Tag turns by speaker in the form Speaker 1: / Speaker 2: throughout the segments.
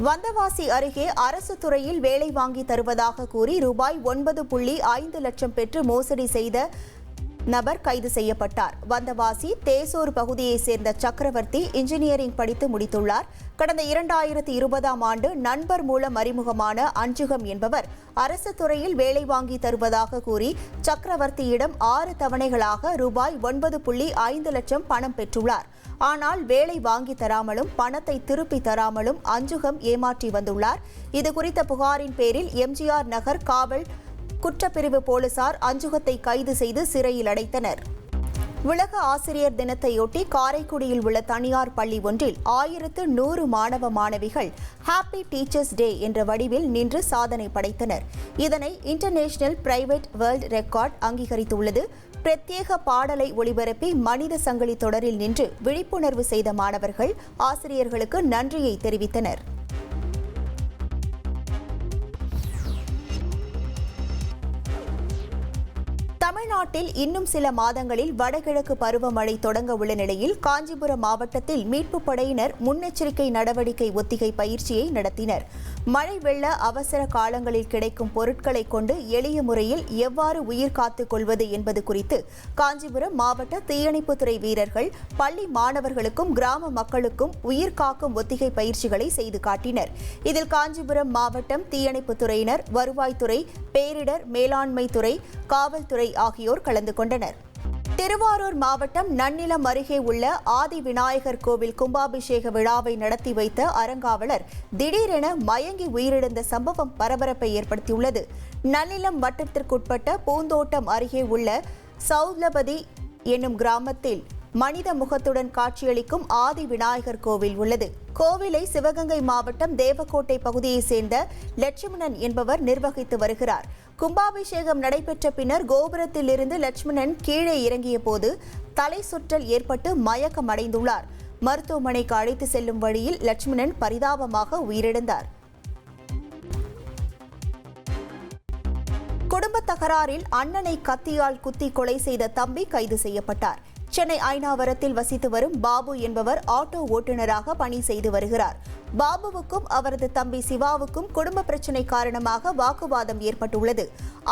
Speaker 1: வந்தவாசி அருகே அரசு துறையில் வேலை வாங்கி தருவதாக கூறி ரூபாய் ஒன்பது புள்ளி ஐந்து லட்சம் பெற்று மோசடி செய்த நபர் கைது செய்யப்பட்டார். வந்தவாசி தேசூர் பகுதியைச் சேர்ந்த சக்கரவர்த்தி இன்ஜினியரிங் படித்து முடித்துள்ளார். கடந்த இரண்டாயிரத்தி இருபதாம் ஆண்டு நண்பர் மூலம் அறிமுகமான அஞ்சுகம் என்பவர் அரசு துறையில் வேலை வாங்கி தருவதாக கூறி சக்கரவர்த்தியிடம் ஆறு தவணைகளாக ரூபாய் ஒன்பது புள்ளி ஐந்து லட்சம் பணம் பெற்றுள்ளார். ஆனால் வேலை வாங்கி தராமலும் பணத்தை திருப்பி தராமலும் அஞ்சுகம் ஏமாற்றி வந்துள்ளார். இது குறித்த புகாரின் பேரில் எம்ஜிஆர் நகர் காவல் குற்றப்பிரிவு போலீசார் அஞ்சுகத்தை கைது செய்து சிறையில் அடைத்தனர். உலக ஆசிரியர் தினத்தையொட்டி காரைக்குடியில் உள்ள தனியார் பள்ளி ஒன்றில் ஆயிரத்து நூறு மாணவ மாணவிகள் ஹாப்பி டீச்சர்ஸ் டே என்ற வடிவில் நின்று சாதனை படைத்தனர். இதனை இன்டர்நேஷனல் பிரைவேட் வேர்ல்ட் ரெக்கார்ட் அங்கீகரித்துள்ளது. பிரத்யேக பாடலை ஒளிபரப்பி மனித சங்கிலி தொடரில் நின்று விழிப்புணர்வு செய்த மாணவர்கள் ஆசிரியர்களுக்கு நன்றியை தெரிவித்தனர். தமிழ்நாட்டில் இன்னும் சில மாதங்களில் வடகிழக்கு பருவமழை தொடங்க உள்ள நிலையில் காஞ்சிபுரம் மாவட்டத்தில் மீட்புப் படையினர் முன்னெச்சரிக்கை நடவடிக்கை ஒத்திகை பயிற்சியை நடத்தினர். மழை வெள்ள அவசர காலங்களில் கிடைக்கும் பொருட்களை கொண்டு எளிய முறையில் எவ்வாறு உயிர் காத்துக் கொள்வது என்பது குறித்து காஞ்சிபுரம் மாவட்ட தீயணைப்புத்துறை வீரர்கள் பள்ளி மாணவர்களுக்கும் கிராம மக்களுக்கும் உயிர் காக்கும் ஒத்திகை பயிற்சிகளை செய்து காட்டினர். இதில் காஞ்சிபுரம் மாவட்டம் தீயணைப்புத்துறையினர் வருவாய்த்துறை பேரிடர் மேலாண்மை துறை காவல்துறை ஆகியோர் கலந்து கொண்டனர். திருவாரூர் மாவட்டம் நன்னிலம் அருகே உள்ள ஆதி விநாயகர் கோவில் கும்பாபிஷேக விழாவை நடத்தி வைத்த அறங்காவலர் திடீரென மயங்கி உயிரிழந்த சம்பவம் பரபரப்பை ஏற்படுத்தியுள்ளது. நன்னிலம் வட்டத்திற்குட்பட்ட பூந்தோட்டம் அருகே உள்ள சௌலபதி என்னும் கிராமத்தில் மனித முகத்துடன் காட்சியளிக்கும் ஆதி விநாயகர் கோவில் உள்ளது. கோவிலை சிவகங்கை மாவட்டம் தேவக்கோட்டை பகுதியைச் சேர்ந்த லட்சுமணன் என்பவர் நிர்வகித்து வருகிறார். கும்பாபிஷேகம் நடைபெற்ற பின்னர் கோபுரத்தில் இருந்து லட்சுமணன் கீழே இறங்கிய போது தலை சுற்றல் ஏற்பட்டு மயக்கம் அடைந்துள்ளார் மருத்துவமனைக்கு அழைத்து செல்லும் வழியில் லட்சுமணன் பரிதாபமாக உயிரிழந்தார். குடும்ப தகராறில் அண்ணனை கத்தியால் குத்தி கொலை செய்த தம்பி கைது செய்யப்பட்டார். சென்னை ஐநாவரத்தில் வசித்து வரும் பாபு என்பவர் ஆட்டோ ஓட்டுநராக பணி செய்து வருகிறார். பாபுவுக்கும் அவரது தம்பி சிவாவுக்கும் குடும்ப பிரச்சினை காரணமாக வாக்குவாதம் ஏற்பட்டுள்ளது.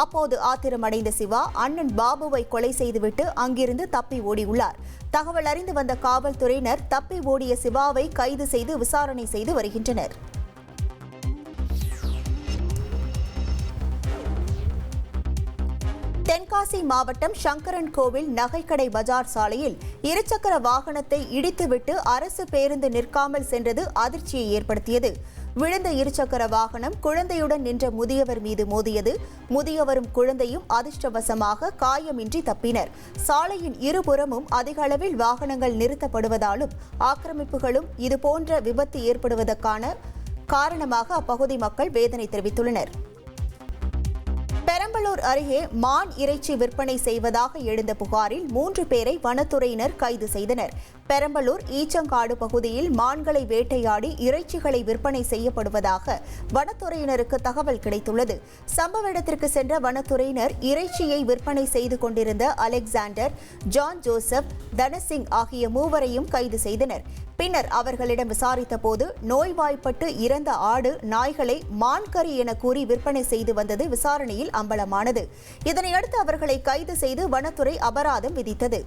Speaker 1: அப்போது ஆத்திரமடைந்த சிவா அண்ணன் பாபுவை கொலை செய்துவிட்டு அங்கிருந்து தப்பி ஓடியுள்ளார். தகவல் அறிந்து வந்த காவல்துறையினர் தப்பி ஓடிய சிவாவை கைது செய்து விசாரணை செய்து வருகின்றனர். தென்காசி மாவட்டம் சங்கரன் கோவில் நகைக்கடை பஜார் சாலையில் இருசக்கர வாகனத்தை இடித்துவிட்டு அரசு பேருந்து நிற்காமல் சென்றது அதிர்ச்சியை ஏற்படுத்தியது. விழுந்த இருசக்கர வாகனம் குழந்தையுடன் நின்ற முதியவர் மீது மோதியது. முதியவரும் குழந்தையும் அதிர்ஷ்டவசமாக காயமின்றி தப்பினர். சாலையின் இருபுறமும் அதிக அளவில் வாகனங்கள் நிறுத்தப்படுவதாலும் ஆக்கிரமிப்புகளும் இதுபோன்ற விபத்து ஏற்படுவதற்கான காரணமாக அப்பகுதி மக்கள் வேதனை தெரிவித்துள்ளனர். பெரம்பலூர் அருகே மான் இறைச்சி விற்பனை செய்வதாக எழுந்த புகாரில் மூன்று பேரை வனத்துறையினர் கைது செய்தனர். பெரம்பலூர் ஈச்சங்காடு பகுதியில் மான்களை வேட்டையாடி இறைச்சிகளை விற்பனை செய்யப்படுவதாக வனத்துறையினருக்கு தகவல் கிடைத்துள்ளது. சம்பவ இடத்திற்கு சென்ற வனத்துறையினர் இறைச்சியை விற்பனை செய்து கொண்டிருந்த அலெக்சாண்டர் ஜான் ஜோசப் தனசிங் ஆகிய மூவரையும் கைது செய்தனர். பின்னர் அவர்களிடம் விசாரித்த போது நோய்வாய்ப்பட்டு இறந்த ஆடு நாய்களை மான்கறி என கூறி விற்பனை செய்து வந்தது விசாரணையில் அம்பலமானது. இதனையடுத்து அவர்களை கைது செய்து வனத்துறை அபராதம் விதித்தது.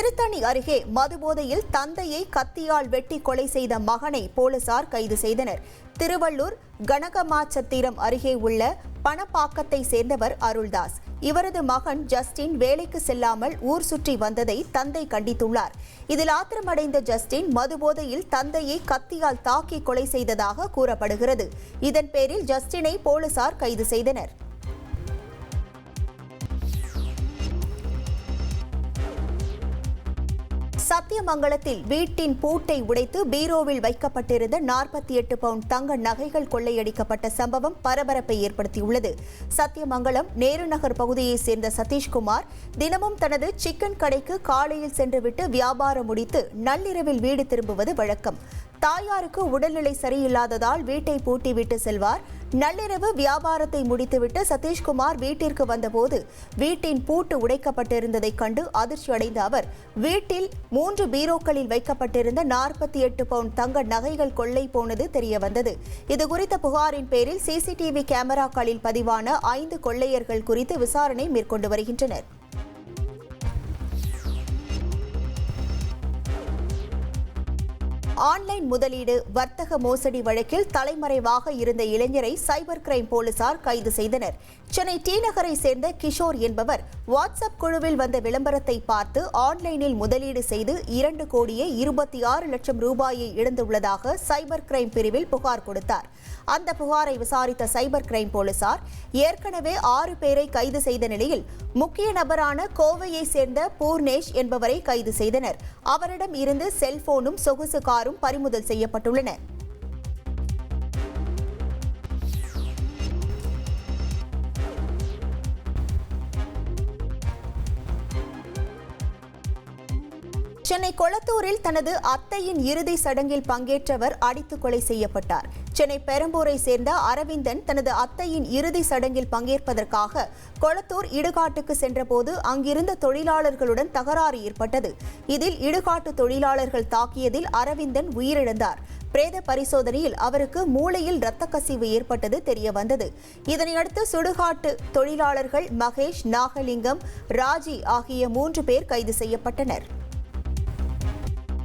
Speaker 1: திருத்தணி அருகே மதுபோதையில் தந்தையை கத்தியால் வெட்டி கொலை செய்த மகனை போலீசார் கைது செய்தனர். திருவள்ளூர் கனகமாச்சத்திரம் அருகே உள்ள பணப்பாக்கத்தை சேர்ந்தவர் அருள்தாஸ். இவரது மகன் ஜஸ்டின் வேலைக்கு செல்லாமல் ஊர் சுற்றி வந்ததை தந்தை கண்டித்துள்ளார். இதில் ஆத்திரமடைந்த ஜஸ்டின் மதுபோதையில் தந்தையை கத்தியால் தாக்கி கொலை செய்ததாக கூறப்படுகிறது. இதன் பேரில் ஜஸ்டினை போலீசார் கைது செய்தனர். சத்தியமங்கலத்தில் வீட்டின் பூட்டை உடைத்து பீரோவில் வைக்கப்பட்டிருந்த நாற்பத்தி எட்டு பவுண்ட் தங்க நகைகள் கொள்ளையடிக்கப்பட்ட சம்பவம் பரபரப்பை ஏற்படுத்தியுள்ளது. சத்தியமங்கலம் நேரு நகர் பகுதியைச் சேர்ந்த சதீஷ்குமார் தினமும் தனது சிக்கன் கடைக்கு காலையில் சென்றுவிட்டு வியாபாரம் முடித்து நள்ளிரவில் வீடு திரும்புவது வழக்கம். தாயாருக்கு உடல்நிலை சரியில்லாததால் வீட்டை பூட்டிவிட்டு செல்வார். நள்ளிரவு வியாபாரத்தை முடித்துவிட்டு சதீஷ்குமார் வீட்டிற்கு வந்தபோது வீட்டின் பூட்டு உடைக்கப்பட்டிருந்ததைக் கண்டு அதிர்ச்சி அடைந்த அவர் வீட்டில் மூன்று பீரோக்களில் வைக்கப்பட்டிருந்த நாற்பத்தி எட்டு பவுண்ட் தங்க நகைகள் கொள்ளை போனது தெரியவந்தது. இதுகுறித்த புகாரின் பேரில் சிசிடிவி கேமராக்களில் பதிவான ஐந்து கொள்ளையர்கள் குறித்து விசாரணை மேற்கொண்டு வருகின்றனர். ஆன்லைன் முதலீடு வர்த்தக மோசடி வழக்கில் தலைமறைவாக இருந்த இளைஞரை சைபர் கிரைம் போலீசார் கைது செய்தனர். சென்னை டி நகரை சேர்ந்த கிஷோர் என்பவர் வாட்ஸ்அப் குழுவில் வந்த விளம்பரத்தை பார்த்து ஆன்லைனில் முதலீடு செய்து இரண்டு கோடியே இருபத்தி ஆறு லட்சம் ரூபாயை இழந்துள்ளதாக சைபர் கிரைம் பிரிவில் புகார் கொடுத்தார். அந்த புகாரை விசாரித்த சைபர் கிரைம் போலீசார் ஏற்கனவே ஆறு பேரை கைது செய்த நிலையில் முக்கிய நபரான கோவையை சேர்ந்த பூர்ணேஷ் என்பவரை கைது செய்தனர். அவரிடம் இருந்து செல்போனும் சொகுசு காரும் பறிமுதல் செய்யப்பட்டுள்ளன. கொளத்தூரில் தனது அத்தையின் இறுதி சடங்கில் பங்கேற்றவர் அடித்து கொலை செய்யப்பட்டார். சென்னை பெரம்பூரை சேர்ந்த அரவிந்தன் தனது அத்தையின் இறுதி சடங்கில் பங்கேற்பதற்காக கொளத்தூர் இடுகாட்டுக்கு சென்றபோது அங்கிருந்த தொழிலாளர்களுடன் தகராறு ஏற்பட்டது. இதில் இடுகாட்டு தொழிலாளர்கள் தாக்கியதில் அரவிந்தன் உயிரிழந்தார். பிரேத பரிசோதனையில் அவருக்கு மூளையில் இரத்த கசிவு ஏற்பட்டது தெரிய வந்தது இதனையடுத்து சுடுகாட்டு தொழிலாளர்கள் மகேஷ் நாகலிங்கம் ராஜி ஆகிய மூன்று பேர் கைது செய்யப்பட்டனர்.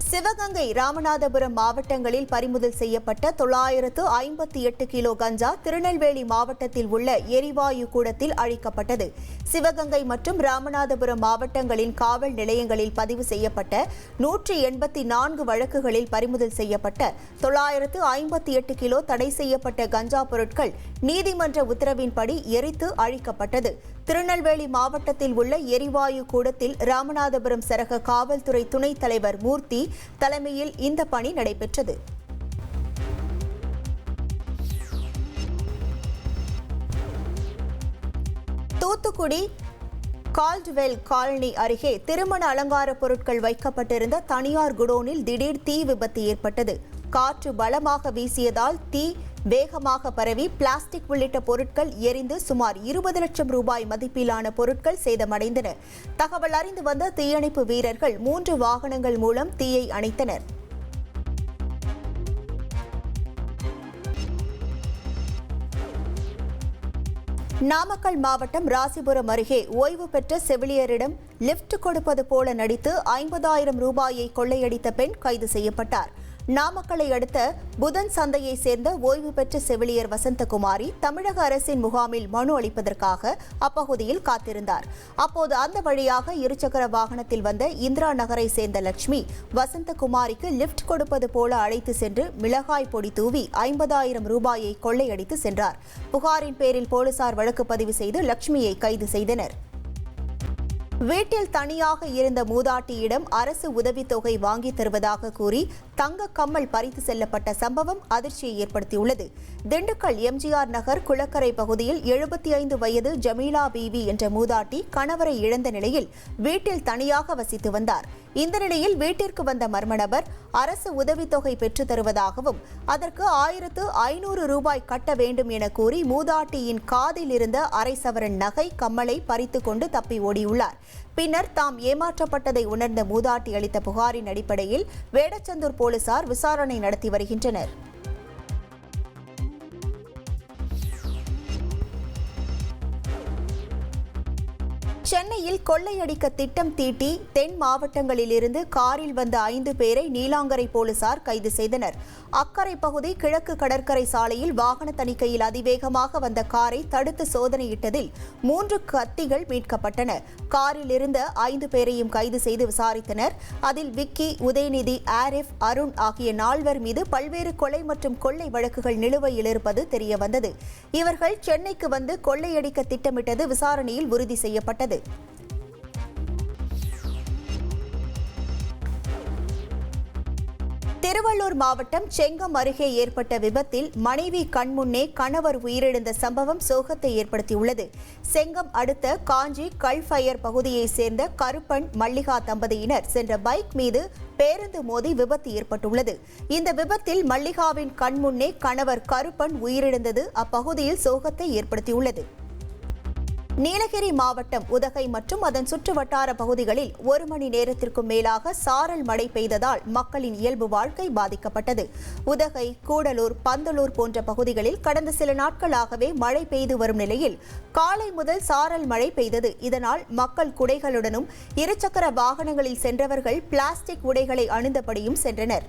Speaker 1: சிவகங்கை ராமநாதபுரம் மாவட்டங்களில் பறிமுதல் செய்யப்பட்ட தொள்ளாயிரத்து ஐம்பத்தி எட்டு கிலோ கஞ்சா திருநெல்வேலி மாவட்டத்தில் உள்ள எரிவாயு கூடத்தில் அழிக்கப்பட்டது. சிவகங்கை மற்றும் ராமநாதபுரம் மாவட்டங்களின் காவல் நிலையங்களில் பதிவு செய்யப்பட்ட நூற்றி எண்பத்தி நான்கு வழக்குகளில் பறிமுதல் செய்யப்பட்ட தொள்ளாயிரத்து ஐம்பத்தி எட்டு கிலோ தடை செய்யப்பட்ட கஞ்சா பொருட்கள் நீதிமன்ற உத்தரவின்படி எரித்து அழிக்கப்பட்டது. திருநெல்வேலி மாவட்டத்தில் உள்ள எரிவாயு கூடத்தில் ராமநாதபுரம் சரக காவல்துறை துணைத் தலைவர் மூர்த்தி தலைமையில் இந்த பணி நடைபெற்றது. தூத்துக்குடி கால்ட்வெல் காலனி அருகே திருமண அலங்கார பொருட்கள் வைக்கப்பட்டிருந்த தனியார் குடோனில் திடீர் தீ விபத்து ஏற்பட்டது. காற்று பலமாக வீசியதால் தீ வேகமாக பரவி பிளாஸ்டிக் உள்ளிட்ட பொருட்கள் எரிந்து சுமார் இருபது லட்சம் ரூபாய் மதிப்பிலான பொருட்கள் சேதமடைந்தன. தகவல் அறிந்து வந்த தீயணைப்பு வீரர்கள் மூன்று வாகனங்கள் மூலம் தீயை அணைத்தனர். நாமக்கல் மாவட்டம் ராசிபுரம் அருகே ஓய்வு பெற்ற செவிலியரிடம் லிப்ட் கொடுப்பது போல நடித்து ஐம்பதாயிரம் ரூபாயை கொள்ளையடித்த பெண் கைது செய்யப்பட்டார். நாமக்கலை அடுத்த புதன் சந்தையை சேர்ந்த ஓய்வு பெற்ற செவிலியர் வசந்தகுமாரி தமிழக அரசின் முகாமில் மனு அளிப்பதற்காக அப்பகுதியில் காத்திருந்தார். அப்போது அந்த வழியாக இருசக்கர வாகனத்தில் வந்த இந்திரா நகரை சேர்ந்த லட்சுமி வசந்தகுமாரிக்கு லிப்ட் கொடுப்பது போல அழைத்து சென்று மிளகாய் பொடி தூவி ஐம்பதாயிரம் ரூபாயை கொள்ளையடித்து சென்றார். புகாரின் பேரில் போலீசார் வழக்கு பதிவு செய்து லட்சுமியை கைது செய்தனர். வீட்டில் தனியாக இருந்த மூதாட்டியிடம் அரசு உதவித்தொகை வாங்கி தருவதாக கூறி தங்க கம்மல் பறித்து செல்லப்பட்ட சம்பவம் அதிர்ச்சியை ஏற்படுத்தியுள்ளது. திண்டுக்கல் எம்ஜிஆர் நகர் குளக்கரை பகுதியில் எழுபத்தி ஐந்து வயது ஜமீலா பீவி என்ற மூதாட்டி கணவரை இழந்த நிலையில் வீட்டில் தனியாக வசித்து வந்தார். இந்த நிலையில் வீட்டிற்கு வந்த மர்ம நபர் அரசு உதவித்தொகை பெற்றுத் தருவதாகவும் அதற்கு ஆயிரத்து ஐநூறு ரூபாய் கட்ட வேண்டும் என கூறி மூதாட்டியின் காதில் இருந்த அரை சவரன் நகை கம்மலை பறித்து கொண்டு தப்பி ஓடியுள்ளார். பின்னர் தாம் ஏமாற்றப்பட்டதை உணர்ந்த மூதாட்டி அளித்த புகாரின் அடிப்படையில் வேடச்சந்தூர் போலீசார் விசாரணை நடத்தி வருகின்றனர். சென்னையில் கொள்ளையடிக்க திட்டம் தீட்டி தென் மாவட்டங்களிலிருந்து காரில் வந்த ஐந்து பேரை நீலாங்கரை போலீசார் கைது செய்தனர். அக்கரை பகுதி கிழக்கு கடற்கரை சாலையில் வாகன தணிக்கையில் அதிவேகமாக வந்த காரை தடுத்து சோதனையிட்டதில் மூன்று கத்திகள் மீட்கப்பட்டன. காரில் இருந்த ஐந்து பேரையும் கைது செய்து விசாரித்தனர். அதில் விக்கி உதயநிதி ஆரிஃப் அருண் ஆகிய நால்வர் மீது பல்வேறு கொலை மற்றும் கொள்ளை வழக்குகள் நிலுவையில் இருப்பது தெரியவந்தது. இவர்கள் சென்னைக்கு வந்து கொள்ளையடிக்க திட்டமிட்டது விசாரணையில் உறுதி செய்யப்பட்டது. திருவள்ளூர் மாவட்டம் செங்கம் அருகே ஏற்பட்ட விபத்தில் மனைவி கண்முன்னே கணவர் உயிரிழந்த சம்பவம் சோகத்தை ஏற்படுத்தியுள்ளது. செங்கம் அடுத்த காஞ்சி கல்ஃபயர் பகுதியைச் சேர்ந்த கருப்பன் மல்லிகா தம்பதியினர் சென்ற பைக் மீது பேருந்து மோதி விபத்து ஏற்பட்டுள்ளது. இந்த விபத்தில் மல்லிகாவின் கண்முன்னே கணவர் கருப்பன் உயிரிழந்தது. அப்பகுதியில் சோகத்தை ஏற்படுத்தியுள்ளது. நீலகிரி மாவட்டம் உதகை மற்றும் அதன் சுற்றுவட்டார பகுதிகளில் ஒரு மணி நேரத்திற்கும் மேலாக சாரல் மழை பெய்ததால் மக்களின் இயல்பு வாழ்க்கை பாதிக்கப்பட்டது. உதகை கூடலூர் பந்தலூர் போன்ற பகுதிகளில் கடந்த சில நாட்களாகவே மழை பெய்து வரும் நிலையில் காலை முதல் சாரல் மழை பெய்தது. இதனால் மக்கள் குடைகளுடனும் இருசக்கர வாகனங்களில் சென்றவர்கள் பிளாஸ்டிக் உடைகளை அணிந்தபடியும் சென்றனர்.